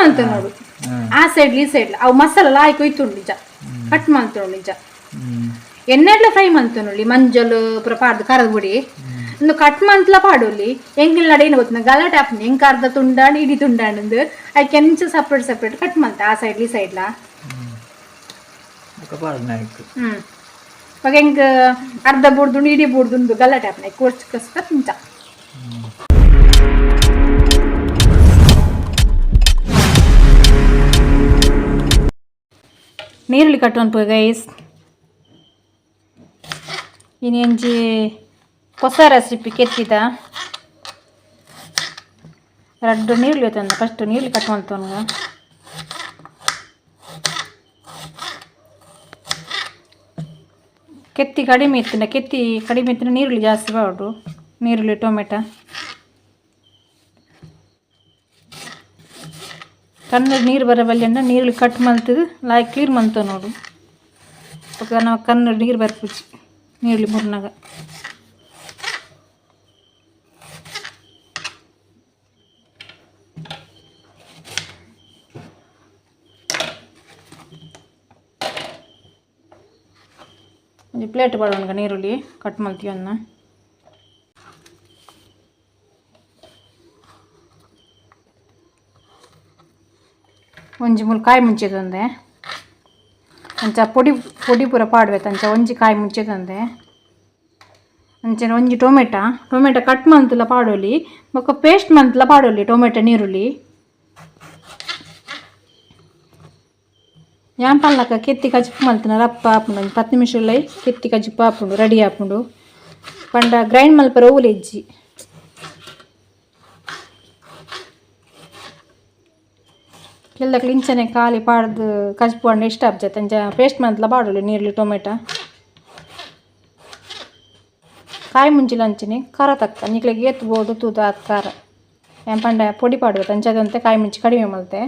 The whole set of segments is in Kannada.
ಮಾಡ್ತೇವೆ ನೋಡು. ಆ ಸೈಡ್ ಈ ಸೈಡ್ ಅವು ಮಸಾಲ ಹಾಕಿ ನಿಜ. ಕಟ್ ಮಾಡ್ತೇವೆ ನಿಜ. ಎಣ್ಣೆಡ್ಲ ಫ್ರೈ ಮಾಡ್ತೇವೆ ನೋಡಿ ಮಂಜಲ್ ಪೂರ ಕರದ ಬಿಡಿ ಪುಡಿ. ಒಂದು ಕಟ್ ಮಂತ್ಲ ಪಾಡೋಲಿ ಹೆಂಗಿಲ್ಲ ನಡೆ ಏನು ಗೊತ್ತಿನ ಗಲಾಟೆ ಹಾಪ್ನ ಹೆಂಗೆ ಕರ್ದ ತುಂಡಾಂಡ್ ಇಡೀ ತುಂಡಾಂಡ್ ಅದಕ್ಕೆ ಎಂಚ ಸಪ್ರೇಟ್ ಸಪ್ರೇಟ್ ಕಟ್ ಮಾಡ್ತೆ ಆ ಸೈಡ್ ಈ ಸೈಡ್ಲ ಹ್ಞೂ ಇವಾಗ ಹೆಂಗೆ ಅರ್ಧ ಬುಡ್ದು ಇಡೀ ಬುಡ್ದು ಗಲಾಟೆ ಹಾಪ್ನ ಕೋರ್ಸ್ ಕಷ್ಟ ತಿಂತ ನೀರುಳ್ಳಿ ಕಟ್ ಗೈಸ್ ಇನ್ನು ಹೊಸ ರೆಸಿಪಿ ಕೆತ್ತಿದ ರಡ್ಡು ನೀರುಳ್ಳಿ ತಂದ ಫಸ್ಟ್ ನೀರುಳ್ಳಿ ಕಟ್ ಕೆತ್ತಿ ಕಡಿಮೆ ಇತ್ತಿನ ಕೆತ್ತಿ ಕಡಿಮೆ ಇತ್ತಿನ ನೀರುಳ್ಳಿ ಜಾಸ್ತಿ ಬಾಡು ನೀರುಳ್ಳಿ ಟೊಮೆಟೊ ಕನ್ನಡ ನೀರು ಬರೋ ಅಂದ್ರೆ ನೀರುಳ್ಳಿ ಕಟ್ ಮಲ್ತದು ಲಾಯ್ ಕ್ಲೀನ್ ಮಲ್ತವ ನೋಡು. ಅವಾಗ ನಾವು ಕನ್ನಡ ನೀರು ಬರ್ಪುಜಿ ನೀರುಳ್ಳಿ ಮುರ್ನಾಗ. ಒಂದು ಪ್ಲೇಟ್ ಬಾಡೋನ್ಗ ನೀರುಳ್ಳಿ ಕಟ್ ಮಾಡ್ತೀವಿ ಒಂಜಿ ಮೂಲು ಕಾಯಿ ತಂದೆ ಅಂಚ ಪೊಡಿ ಪೊಡಿ ಪೂರ ಪಾಡ್ಬೇಕು ಅಂಚ ಒಂಜಿ ಕಾಯಿ ತಂದೆ ಅಂಚೆ ಒಂಜಿ ಟೊಮೆಟ, ಟೊಮೆಟೊ ಕಟ್ ಮಂತಲ ಪಾಡೋಲಿ ಬೊಕ್ಕ ಪೇಸ್ಟ್ ಮಂತಲ ಪಾಡೋಲಿ ಟೊಮೆಟೊ ನೀರುಳ್ಳಿ ಪಲ್ಲಕ ಕೆತ್ತಿ ಕಜಿಪ್ಪು ಮಲ್ತಿನ ರಪ್ಪ ಆಪುಂಡು ಒಂದು ಪತ್ತು ನಿಮಿಷಲ್ಲೈ ಕೆತ್ತಿ ಕಜಿಪ್ಪು ಆಪುಂಡು ರೆಡಿ ಆಪುಂಡು ಪಂಡ ಗ್ರೈಂಡ್ ಮಲ್ಪರ ಎಜ್ಜಿ ಕೆಲ್ದಕ್ಲು ಇಂಚನೆ ಖಾಲಿ ಪಾಡ್ದು ಹಣ್ಣು ಇಷ್ಟ ಆಗ್ತೈತೆ ಅಂಚ ಪೇಸ್ಟ್ ಮಂತಲ ಪಾಡೋಲಿ ನೀರ್ಲಿ ಟೊಮೆಟೊ. ಕಾಯಿ ಮುಂಚಿಲ ಅಂಚನೆ, ಖಾರ ತಕ್ಕ ನಿಕ್ಲಿಗೆ ಎತ್ಬೋದು ತೂತ ಆತ್ ಖಾರ ಏನ್ ಪಂಡ, ಪೊಡಿ ಪಾಡ್ಬೇಕು. ಅಂಚದಂತೆ ಕಾಯಿ ಮುಂಚಿ ಕಡಿಮೆ ಮಲ್ತೆ.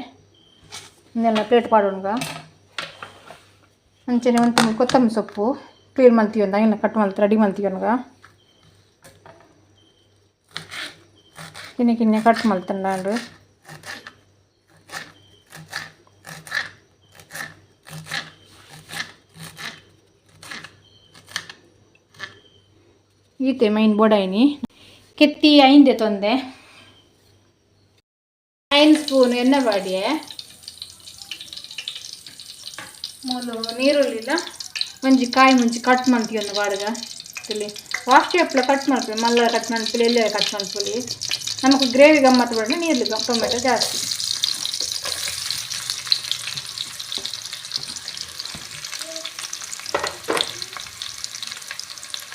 ಇನ್ನೆಲ್ಲ ಪ್ಲೇಟ್ ಪಾಡೋಣ್ಗ. ಅಂಚನೆ ಒಂದು ಕೊತ್ತಂಬರಿ ಸೊಪ್ಪು. ಕ್ಲೀನ್ ಮಾಡ್ತೀವಿ ಅಂದ ಇನ್ನು ಕಟ್ ಮಾಡ್ತೀವಿ ರೆಡಿ ಮಾಡ್ತೀವಿ ಅನ್ಗ ಕಿನ್ನೆ ಕಿನ್ನೆ ಕಟ್ ಮಾಡ್ತಾನೆ ಈತೆ ಮೈನ್ ಬೊಡಾಯಿನಿ ಕೆತ್ತಿ ಐಂದೆ ತೊಂದೆ. ಐನ್ ಸ್ಪೂನ್ ಎಣ್ಣೆ ಬಾಡಿಯೆ. ಮೂಲು ನೀರುಳ್ಳಿಲ್ಲ ಒಂಜಿ ಕಾಯಿ ಮುಂಚೆ ಕಟ್ ಮಾಡ್ತೀವಿ ಒಂದು ಬಾಡ್ಗ. ಇಲ್ಲಿ ವಾಸ್ಟಿ ಹಪ್ಪಳ ಕಟ್ ಮಾಡ್ತೀವಿ. ಮಲ್ಲ ಕಟ್ ಮಾಡ್ತೀವಿ ಎಲ್ಲೇ ಕಟ್ ಮಾಡ್ತೀವಿ. ನಮಗೆ ಗ್ರೇವಿ ಗಮ್ಮತ್ ಬೇಡ ನೀರು ಟೊಮೆಟೊ ಜಾಸ್ತಿ.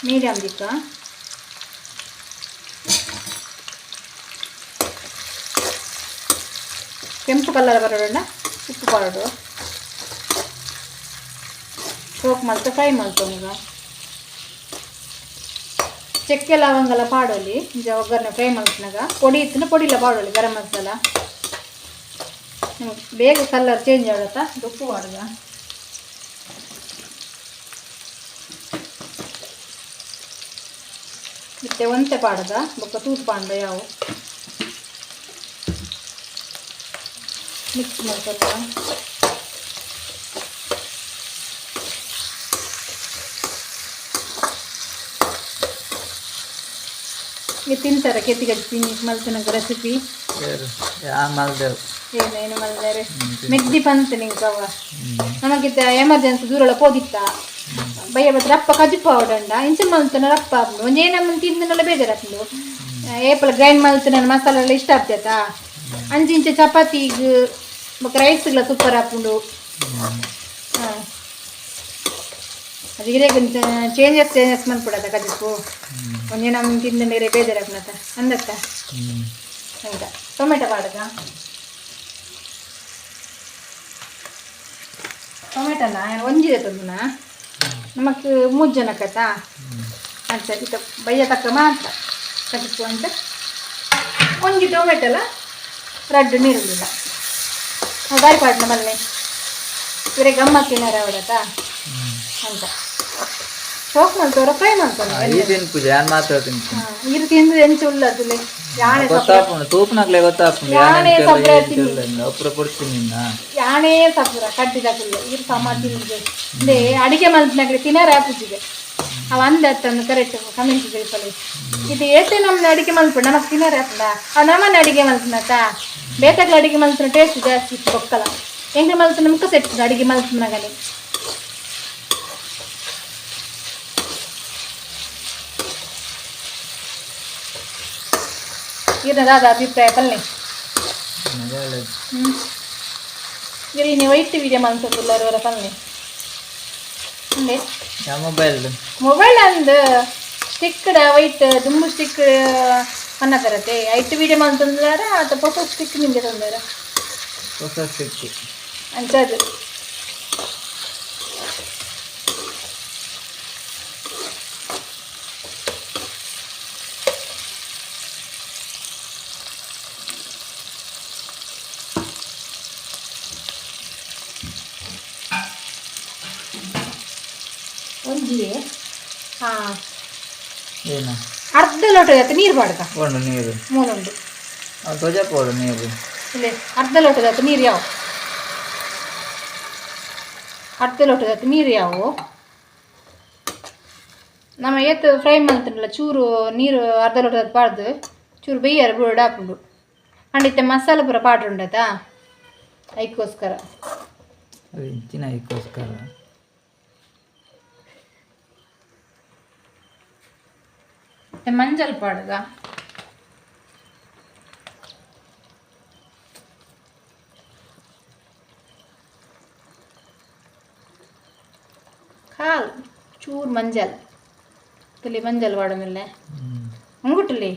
ಮೀಡಿಯಮ್ ದಿಕ್ಕ ಕೆಂಪು ಕಲರ್ ಬರೋಣ ಉಪ್ಪು ಪೌಡ್ರು ಸೋಕ್ ಮಾಡ್ತಾ ಫ್ರೈ ಮಾಡ್ಕೊಂಡು ಚಕ್ಕೆ ಲವಂಗಲ ಪಾಡೋಲಿ ಈಗ ಒಗ್ಗರಣೆ ಫ್ರೈ ಮಾಡ್ಕೊಂಡಾಗ ಪೊಡಿ ಇತ್ತಿನ ಪೊಡಿಲ ಪಾಡೋಲಿ ಗರಂ ಮಸಾಲ. ಬೇಗ ಕಲರ್ ಚೇಂಜ್ ಆಗುತ್ತಾ? ಉಪ್ಪು ಮಾಡುದ ಮತ್ತೆ ಒಂತೆ ಪಾಡದ ಬೊಕ್ಕ ತೂತು ಪಾಂಡ ಯಾವು? ಮಿಕ್ಸ್ ಮಾಡ್ಕೊಳ್ತಾ ಇದು ತಿಂತಾರ ಕೆತ್ತಿಗಜ್ಜಿ ಮಲ್ತಿನ ರೆಸಿಪಿ ಏನೇನು ಮಲ್ದಾರೆ ಮೆಗ್ದಿ ಪಂತ ನಿಂಗೆ ಅವ ನಮಗಿದ್ದ ಎಮರ್ಜೆನ್ಸಿ ದೂರೊಳ ಪೋದಿತ್ತ ಭಯ ಬತ್ತರ ಅಪ್ಪ ಕಜು ಪೌಡಂಡ ಇಂಚ ಮಲ್ತನ ಅಪ್ಪ ಒಂದೇನಮ್ಮ ತಿಂದನೆಲ್ಲ ಬೇಜಾರಾಗ್ಲು ಏಪಲ ಗ್ರೈಂಡ್ ಮಲ್ತನ ಮಸಾಲೆ ಎಲ್ಲ ಇಷ್ಟ ಆಗ್ತೈತಾ ಅಂಚಿ ಇಂಚೆ ಚಪಾತಿಗ್ ರೈಸ್ ರೈಸ್ಗಳ ಸೂಪರ್ ಆಪುಂಡು ಹಾಂ ಅದಕ್ಕೆ ಚೇಂಜಸ್ ಚೇಂಜಸ್ ಮನ್ಪುಡದ ಕಜಿಪ್ಪು ಒಂಜೇ ನಮ್ಮ ತಿಂದನೇರೆ ಬೇಜಾರಾಪುನತ ಅಂದತ್ತ ಹಂಗ ಟೊಮೆಟೊ ಪಾಡದ ಟೊಮೆಟೊನ ಒಂಜಿದೆ ತಂದುನ ನಮಕ್ ಮೂರು ಜನಕ್ಕತ್ತಾ ಅಂತ ಇತ್ತ ಬಯ್ಯ ತಕ್ಕ ಮಾತ್ರ ಕಟ್ಟಿಸು ಅಂತ ಒಂಜಿ ಟೊಮೆಟೊಲ ರಡ್ಡು ಇರಲಿಲ್ಲ ಗಾಡಿ ಪಾಡ್ನ ಮಲ್ಲೆ ಇವರೇ ಗಮ್ಮತ್ತಿನಾರ ಅವರತ್ತ ಅಂತ. ಶೋಕ್ ಮಾಡ್ತವ್ರ ಫ್ರೈ ಮಾಡ್ತಾರೆ? ಈ ತಿನ್ಪುಜ ಯಾನ್ ಮಾತ್ರ ತಿನ್ಪು ಇರು ತಿಂದು ಎಂಚ ಉಲ್ಲ ಯಾಣೆ ನಿನ್ನ ಯಾಣೇ ಸಪುರ ಕಡ್ಡಿದಾಗಿಲ್ಲ ಇರು ಸಮ ಅಂದ್ರೆ ಅಡಿಗೆ ಮಲ್ತಿನಾಗ್ಲಿ ತಿನ್ನಾರ ಆಪುಜಿಗೆ ಅವ ಅಂದ ಅತ್ತಂದು ಕರೆಕ್ಟ್ ಕಮೆಂಟ್ ತಿಳಿಸಲಿ ಇದು ಏತೆ ನಮ್ದು ಅಡಿಗೆ ಮಲ್ಪು ನಮಗ್ ತಿನ್ನಾರ ಆಪುಂಡ ಅವ ನಮ್ಮನ್ನ ಅಡಿಗೆ ಮಲ್ತಿನತ ಬೇಕಾಗ್ಲ ಅಡಿಗೆ ಮಲ್ತಿನ ಟೇಸ್ಟ್ ಜಾಸ್ತಿ ಇತ್ತು ಬೊಕ್ಕಲ ಹೆಂಗೆ ಮಲ್ತು ನಮ್ಗೆ ಸೆಟ್ ಅಡಿಗೆ ಮಲ್ತಿನಾಗಲಿ ಇರದ ಅಭಿಪ್ರಾಯ ಪಲ್ಲೆ ಹ್ಮ್. ಇರಿ ನೀವು ವೈಟ್ ವಿಡಿಯೋ ಮಲ್ಸೋದಿಲ್ಲ ಅವರ ಪಲ್ಲೆ ಅಂದೆ. ಯಾ ಮೊಬೈಲ್ ಮೊಬೈಲ್ ಅಂದ್ ಸ್ಟಿಕ್ಡ್ ವೈಟ್ ದುಂಬು ಸ್ಟಿಕ್ ಅನ್ನ ಬರುತ್ತೆ ಐಟ್ ವಿಡಿಯೋ ತಂದಾರ ಅಥವಾ ಹೊಸ ಸ್ಟಿಕ್ ನಿಮಗೆ ತಂದಾರ. ಹೊಸ ಸ್ಟಿಕ್ ಅಂಚದು ಒಂಜಿಗೆ ಹಾಂ. ಏನು? ಅರ್ಧ ಲೋಟ ಜೊತೆ ನೀರು ಮಾಡ್ಕ ಒಂದು ನೀರು. ಮೂಲೊಂದು ಕೊಡು ನೀರು. ಇಲ್ಲ ಅರ್ಧ ಲೋಟ ಜೊತೆ ನೀರು ಯಾವ? ಅರ್ಧ ಲೋಟ ಜೊತೆ ನೀರು ಯಾವ? ನಮ್ಮ ಏತು ಫ್ರೈ ಮಾಡ್ತಾರಲ್ಲ ಚೂರು ನೀರು ಅರ್ಧ ಲೋಟ ಜೊತೆ ಬಾಡ್ದು ಚೂರು ಬೇಯ್ಯಾರ ಬುಡ ಹಾಕೊಂಡು. ಖಂಡಿತ ಮಸಾಲೆ ಪೂರ ಪಾಡ್ರು ಐಕೋಸ್ಕರ ಅದಕ್ಕೋಸ್ಕರ ಅದು ಇಂಚಿನ ಅದಕ್ಕೋಸ್ಕರ ಮತ್ತೆ ಮಂಜಲ್ ಪಾಡ್ಗ ಕಾಲ್ ಚೂರು ಮಂಜಲ್ ತುಲಿ ಮಂಜಲ್ ವಾಡಮೇಲೆ ಅಂಗುಟ್ಟಲಿ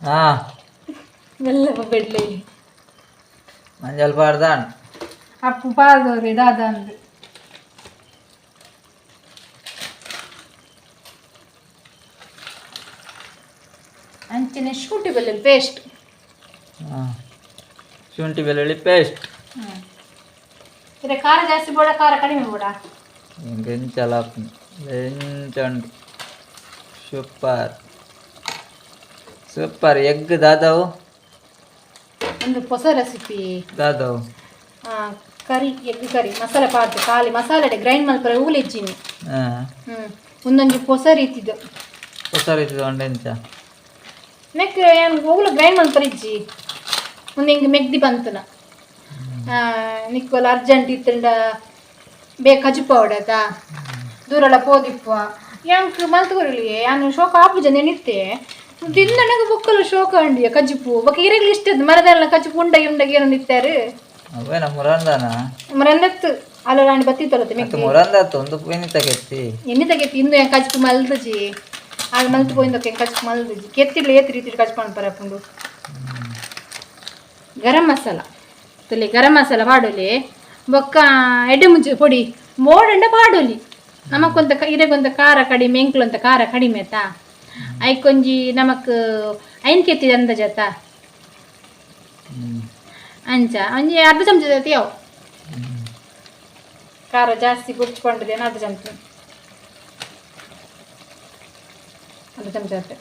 ಹಾ ಮೆಲ್ಲ ಬೆಡ್ಲಿ ಮಂಜಲ್ ಪಾಡ್ದಾನ್ ಅಪ್ಪು ಪಾದವ್ರಿ ದಾದ ಅಂದು ಅಂಚಿನ ಶುಂಠಿ ಬೆಳ್ಳುಳ್ಳಿ ಪೇಸ್ಟ್ ಹಾ ಶುಂಠಿ ಬೆಳ್ಳುಳ್ಳಿ ಪೇಸ್ಟ್ ಇದು ಖಾರ ಜಾಸ್ತಿ ಬೇಡ ಖಾರ ಕಡಿಮೆ ಬೇಡ. ಎಂಚಲ ಎಂಚಂಡು ಸೂಪರ್. ಸೂಪರ್. ಎಗ್ ದಾದವು? ಒಂದು ಹೊಸ ರೆಸಿಪಿ ದಾದವು. ಕರಿ ಎಗ್ ಕರಿ ಮಸಾಲೆ ಪಾತ್ ಖಾಲಿ ಮಸಾಲೆ ಗ್ರೈಂಡ್ ಮಲ್ಪರೆ ಹೂಲಿಜ್ಜಿನಿ ಹಾಂ. ಹ್ಞೂ ಒಂದೊಂದು ಹೊಸ ರೀತಿದು. ಹೊಸ ರೀತಿ ಒಂಡೆಂಚ ನೆಕ್ ಏನು ಹೋಗ್ಲು ಗ್ರೈಂಡ್ ಮಲ್ಪರೆ ಇಜ್ಜಿ. ಒಂದು ಹಿಂಗೆ ಮೆಗ್ದಿ ಬಂತನ ನಿಕ್ಕೋಲ ಅರ್ಜೆಂಟ್ ಇತ್ತಂಡ ಬೇಗ ಕಜುಪ ಹೊಡತ ದೂರಲ ಪೋದಿಪ್ಪ. ಯಾಕೆ ಮಲ್ತುಗೊರಲಿ ಯಾನು ಶೋಕ ಆಪುಜ ನೆನಿತ್ತೆ. ತಿಂದನಗ ಬುಕ್ಕಲು ಶೋಕ ಅಂಡಿಯ ಕಜುಪು ಬೊಕ್ಕ ಇರಗ್ಲಿ ಇಷ್ಟದ ಮರದಲ್ಲ ಕಜುಪು ಉಂಡಗಿ ಉಂಡಗಿ ಏನು ನಿತ್ತಾರೆ. ಅವೇನ ಮುರಂದನ? ಮುರಂದತ್ತು. ಅಲ್ಲರಾಣಿ ಬತ್ತಿ ಬತ್ತಿತ್ತಲ್ಲ ಮತ್ತೆ ಮುರಂದತ್ತು ಒಂದು ಎಣ್ಣೆ ತಗೆತ್ತಿ. ಎಣ್ಣೆ ತಗೆತ್ತಿ ಇಂದು ಹೆಂಗೆ ಕಚ್ಪು ಮಲ್ದಜಿ ಆಗ ಮಲ್ತು పోయిందొక ಹೆಂಗೆ ಕಚ್ಪು ಮಲ್ದಜಿ ಕೆತ್ತಿಲ್ಲ ಏತ್ ರೀತಿ ಕಚ್ಕೊಂಡು ಪರಪುಂಡು ಗರಂ ಮಸಾಲ ತುಲಿ ಗರಂ ಮಸಾಲ ಪಾಡೋಲಿ ಬೊಕ್ಕ ಎಡೆ ಮುಂಚೆ ಪೊಡಿ ಮೋಡಂಡ ಪಾಡೋಲಿ ನಮಕೊಂತ ಇರಗೊಂತ ಖಾರ ಕಡಿಮೆ ಎಂಕ್ಲೊಂತ ಖಾರ ಕಡಿಮೆ ಆಯ್ತಾ ಐಕೊಂಜಿ ನಮಕ್ ಐನ್ ಕೆತ್ತಿದ ಅಂದಜಾತ ಹ್ಮ್. ಅಂಚ ಒಂಜಿ ಅರ್ಧ ಚಮಚ ಜೊತೆ ಯಾವ ಖಾರ ಜಾಸ್ತಿ ಗುಡ್ಸ್ಕೊಂಡಿದ್ದೇನೆ ಅರ್ಧ ಚಮಚ ಅರ್ಧ ಚಮಚ ಅಷ್ಟೆ.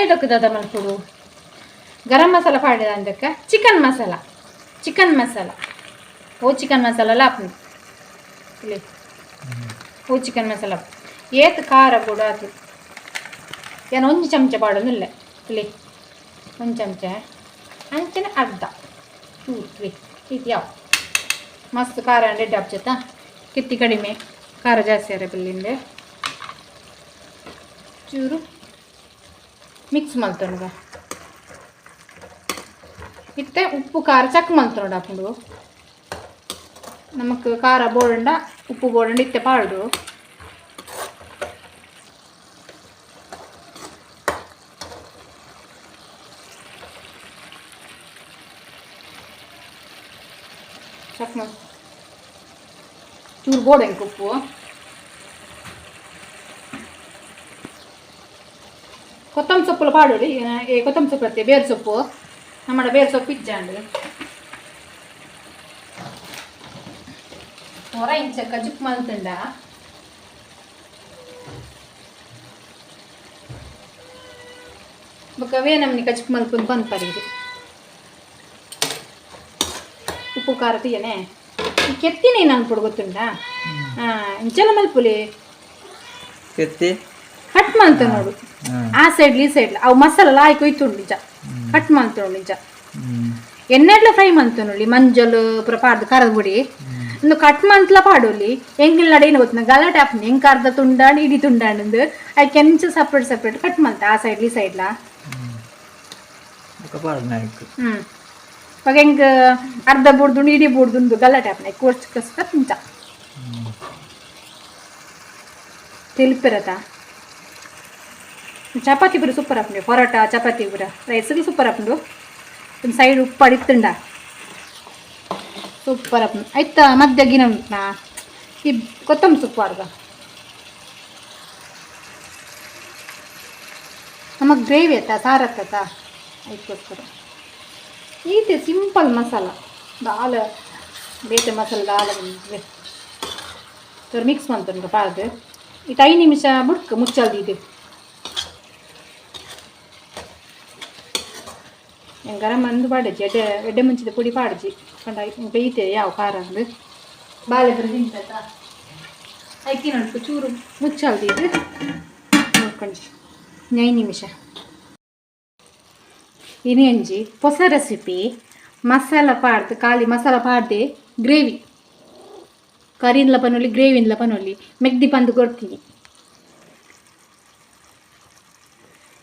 ಐದಕ್ಕೆ ದಾದ ಮಲ್ಪುಡು ಗರಂ ಮಸಾಲ ಪಾಡಿದ ಅಂದಕ್ಕೆ ಚಿಕನ್ ಮಸಾಲ. ಚಿಕನ್ ಮಸಾಲ. ಓ ಚಿಕನ್ ಮಸಾಲ ಲಾಪ್ನಿ ಇಲ್ಲಿ. ಓ ಚಿಕನ್ ಮಸಾಲ. ಏತ್ ಖಾರ ಕೂಡ ಅದು. ಏನು ಒಂದು ಚಮಚ ಪಾಡೋದಿಲ್ಲ ಇಲ್ಲಿ. ಒಂದು ಚಮಚ. ಅಂಚನೆ ಅರ್ಧ. ಹ್ಞೂ ರೀ ಇದು ಯಾವ ಮಸ್ತ್ ಖಾರ ರೆಡ್ ಹಾಕ್ಚತ್ತ ಕಿತ್ತಿ ಕಡಿಮೆ, ಖಾರ ಜಾಸ್ತಿ ಅರೆ ಬಿಲ್ಲಿಂದೆ ಚೂರು ಮಿಕ್ಸ್ ಮಲ್ತೊಣಗ ಇತ್ತೆ ಉಪ್ಪು, ಖಾರ, ಚಕ್ ಮಲ್ತೊಂಡು ಹಾಕೊಂಡು. ನಮಕ್ ಖಾರ ಬೋಡಂಡ ಉಪ್ಪು ಬೋಡಂಡ ಇತ್ತೆ ಪಾಡು ಚೂರು ಬೋಡ ಉಪ್ಪು ಕೊತ್ತಂಬರಿ ಸೊಪ್ಪುಲ ಪಾಡೋಡಿ ಈ ಕೊತ್ತಂಬರಿ ಸೊಪ್ಪು ಇರುತ್ತೆ ಬೇರೆ ಸೊಪ್ಪು ನಮ್ಮ ಬೇರೆ ಸೊಪ್ಪು ಇಜ್ಜಾಂಡು ಹೊರ ಇಂಚ ಕಜುಕ್ ಮಲ್ತಂಡ ಬೊಕ್ಕವೇ ನಮ್ನಿ ಕಜುಕ್ ಮಲ್ಪುಂದು ಬಂದ್ ಪರೀರಿ ಉಪ್ಪು ಖಾರ తీయనే ಈ ಕೆತ್ತಿನಿ ನಾನು ಗೊತ್ತುಂಡ ಹಾ ಇಂಚಲ ಮಲ್ಪುಲಿ ಕೆತ್ತಿ ಕಟ್ ಮಾಲ್ತ ನೋಡು. ಆ ಸೈಡ್ಲಿ ಈ ಸೈಡ್ಲ ಅವು ಮಸಾಲ ಲಾಯ್ ಕೊಯ್ತು ನಿಜ. ಕಟ್ ಮಲ್ತುಂಡು ನಿಜ. ಹ್ಮ್. ಎಣ್ಣೆಡ್ಲ ಫ್ರೈ ಮಂತುನುಳ್ಳಿ ಮಂಜಲು ಪುರ ಪಾಡ್ದು ಖಾರದ ಪುಡಿ. ಒಂದು ಕಟ್ ಮಂತ್ಲ ಪಾಡೋಲಿ ನಡೆ ನಡೇನು ಗೊತ್ತಿನ ಗಲಾಟೆ ಹಾಪ್ನಿ ಹೆಂಗ್ ಅರ್ಧ ತುಂಡಾಂಡ್ ಇಡೀ ತುಂಡಾಂಡ್ ಅದ್. ಕೆಂಚ ಸಪ್ರೇಟ್ ಸಪ್ರೇಟ್ ಕಟ್ ಮಂತ್ ಆ ಸೈಡ್ಲಿ ಸೈಡ್ಲ ಸೈಡ್ ಇವಾಗ ಹೆಂಗ್ ಅರ್ಧ ಬುಡ್ದುಂಡು ಇಡೀ ಬುಡ್ದುಂಡು ಗಲಾಟೆ ಹಾಪ್ನ ಕೋರ್ಚ್ ಕಸ್ಕ ತಿಂತ ತಿಳಿಪಿರತ್ತ? ಚಪಾತಿ ಪೂರ ಸೂಪರ್ ಹಾಪ್ನಿ ಪರೋಟ, ಚಪಾತಿ ಪುರ ರೈಸ್ಗೆ ಸೂಪರ್ ಹಾಪ್ನು ಒಂದು ಸೈಡ್ ಉಪ್ಪು ಅಡಿತ್ತುಂಡ. ಸೂಪರ್ ಅಪ್ಪ ಆಯ್ತಾ? ಮಧ್ಯ ಗಿನ ಈ ಕೊತ್ತಂಬರಿ ಸೊಪ್ಪು ಅರ್ಧ ನಮಗೆ ಗ್ರೇವಿ ಆಯ್ತಾ? ಸಾರು ಆಗ್ತತಾ ಅದಕ್ಕೋಸ್ಕರ ಈತೆ ಸಿಂಪಲ್ ಮಸಾಲ. ದಾಲ್, ಬೇತೆ ಮಸಾಲ, ದಾಲ್ ಮಿಕ್ಸ್ ಮಾಡ್ತಾರೆ ಪಾರ್ದು. ಇದು ಐದು ನಿಮಿಷ ಬಿಡ್ಕ ಮುಚ್ಚಲ್ದು ಇದು ಹೆಂಗಾರ ಗರಂ ಅಂದು ಪಾಡಜಿ ಎಡೆ ಎಡ್ಡೆ ಮುಂಚಿದ ಪುಡಿ ಪಾಡಜಿ ಕಂಡ ಬೇಯ್ತೆ ಯಾವ ಖಾರ ಅಂದು ಬಾಳೆ ಬರ ತಿಂತ ಐಕಿ ನೋಡ್ಕು ಚೂರು ಮುಚ್ಚಲ್ದು ಇದು ನೋಡ್ಕೊಂಡ್ರಿ ಐದು ನಿಮಿಷ ಇನೇಂಜಿ ಹೊಸ ರೆಸಿಪಿ ಮಸಾಲ ಪಾಡ್ದು ಖಾಲಿ ಮಸಾಲ ಪಾಡ್ದೆ ಗ್ರೇವಿ ಕರಿನ್ಲ ಪನೊಲಿ ಗ್ರೇವಿನ್ಲ ಪನೊಲಿ ಮೆಗ್ದಿ ಪಂದು ಕೊಡ್ತೀನಿ.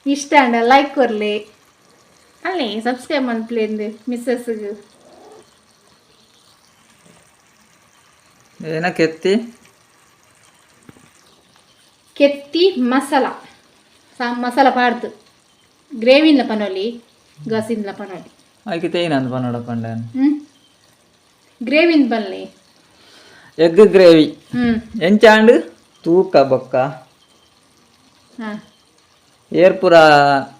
ಇಷ್ಟ ಅಂಡ ಲೈಕ್ ಕೊರ್ಲಿ ಅಲ್ಲೇ ಸಬ್ಸ್ಕ್ರೈಬ್ ಮಾಡ್ಲೇಂದು ಮಿಸ್ಸಸ್ಗೆ ಏನ ಕೆತ್ತಿ? ಕೆತ್ತಿ ಮಸಾಲ. ಸಾ ಮಸಾಲ ಪಾಡ್ದು. ಗ್ರೇವಿನ್ಲ ಪನೊಲಿ ಗಸಿನ್ಲ ಪನೊಲಿ. ಆಯ್ಕೆ ತೇನಂದು ಪನೋಡ ಪಂಡ ಹ್ಞೂ ಗ್ರೇವಿನ್ ಬನ್ನಿ ಎಗ್ ಗ್ರೇವಿ. ಎಂಚಾಂಡ್? ತೂಕ ಬೊಕ್ಕ. ಏರ್ ಏರ್ಪುರ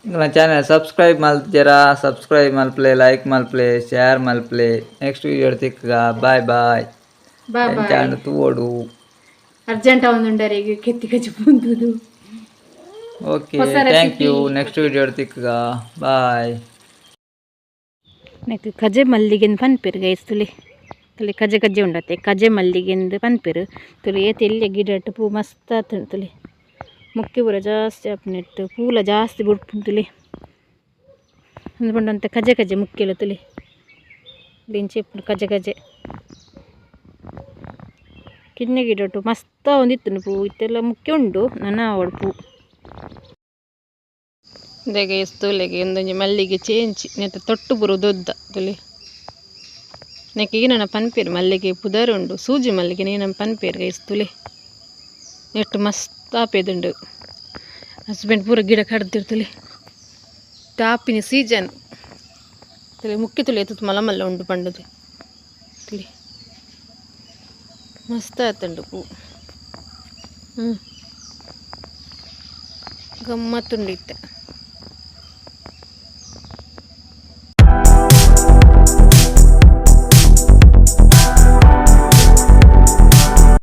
ನನ್ನ ಚಾನೆಲ್ ಸಬ್ಸ್ಕ್ರೈಬ್ ಮಲ್ತಿರ ಸಬ್ಸ್ಕ್ರೈಬ್ ಮಲ್ಪ್ಲೆ ಲೈಕ್ ಮಲ್ಪ್ಲೆ ಶೇರ್ ಮಲ್ಪ್ಲೆ ನೆಕ್ಸ್ಟ್ ವಿಡಿಯೋ ತಿಕ್ಕ ಬಾಯ್ ಬಾಯ್ ಎಂಚಾಂಡ್ ತೂಡು ಅರ್ಜೆಂಟ್ ಒಂದುಂಡರಿಗೆ ಕೆತ್ತಿ ಕಚ್ಚಿ ಬಂದುದು okay thank you next video ತಿಕ್ಕ ಬಾಯ್ ನೆಕ್ ಕಜೆ ಮಲ್ಲಿಗೆನ್ ಪನ್ ಗೈಸ್ ತುಲಿ ಕಜೆ ಕಜ್ಜೆ ಉಂಡತ್ತೆ. ಕಜೆ ಮಲ್ಲಿಗೆಂದು ಪನ್ಪೆರು. ತುಲಿ ಏತ್ ಎಲ್ಲಿ ಗಿಡ ಇಟ್ಟು ಪೂ ಮಸ್ತ್ ಆತುಂಡು ತುಲಿ. ಮುಖ್ಯ ಪೂರ ಜಾಸ್ತಿ ಆಪುನೆಟ್ ಪೂಲ ಜಾಸ್ತಿ ಬುಡ್ಪುನ್ ತುಲಿ. ಅಂದ್ಕೊಂಡಂತೆ ಕಜೆ ಕಜೆ ಮುಖ್ಯಲು ತುಲಿ. ಲಿಂಚಿ ಇಪ್ಪುಡು ಕಜೆ ಕಜೆ ಕಿನ್ನೆ ಗಿಡ ಉಂಟು ಮಸ್ತ ಒಂದಿತ್ತು ಪೂ. ಇತ್ತೆಲ್ಲ ಮುಖ್ಯ ಉಂಡು. ನನ್ನ ಆವಡ್ ಪೂ. ದೇಗೆ ತೋಲೆಗೆ ಒಂದೊಂಜಿ ಮಲ್ಲಿಗೆ ಚೇಂಚಿ. ನೆತ್ತ ತೊಟ್ಟು ಬರು ದೊಡ್ಡ ತುಲಿ. ನನ್ನ ಪನ್ಪೆರ್? ಮಲ್ಲಿಗೆ ಪುದರ್ ಉಂಡು ಸೂಜಿ ಮಲ್ಲಿಗೆ ನೀನ ಪನ್ಪೇರು ಗೈಸ್ ತುಲಿ? ನೆಟ್ಟು ಮಸ್ತ್ ಆಪೇದುಂಡು ಹಸ್ಬೆಂಡ್ ಪೂರ ಗಿಡ ಕಡ್ದಿರ್ತುಲೆ ಟಾಪಿನ ಸೀಜನ್. ತಲೆ ಮುಖ್ಯ ತುಳಿ ಎತ್ತು ಮಲ ಮಲ್ಲ ಉಂಡು ಪಂಡದು. ತುಳಿ ಮಸ್ತ್ ಆತಂಡು ಪೂ. ಹ್ಞೂ ಗಮ್ಮತ್ತುಂಡಿತ್ತೆ.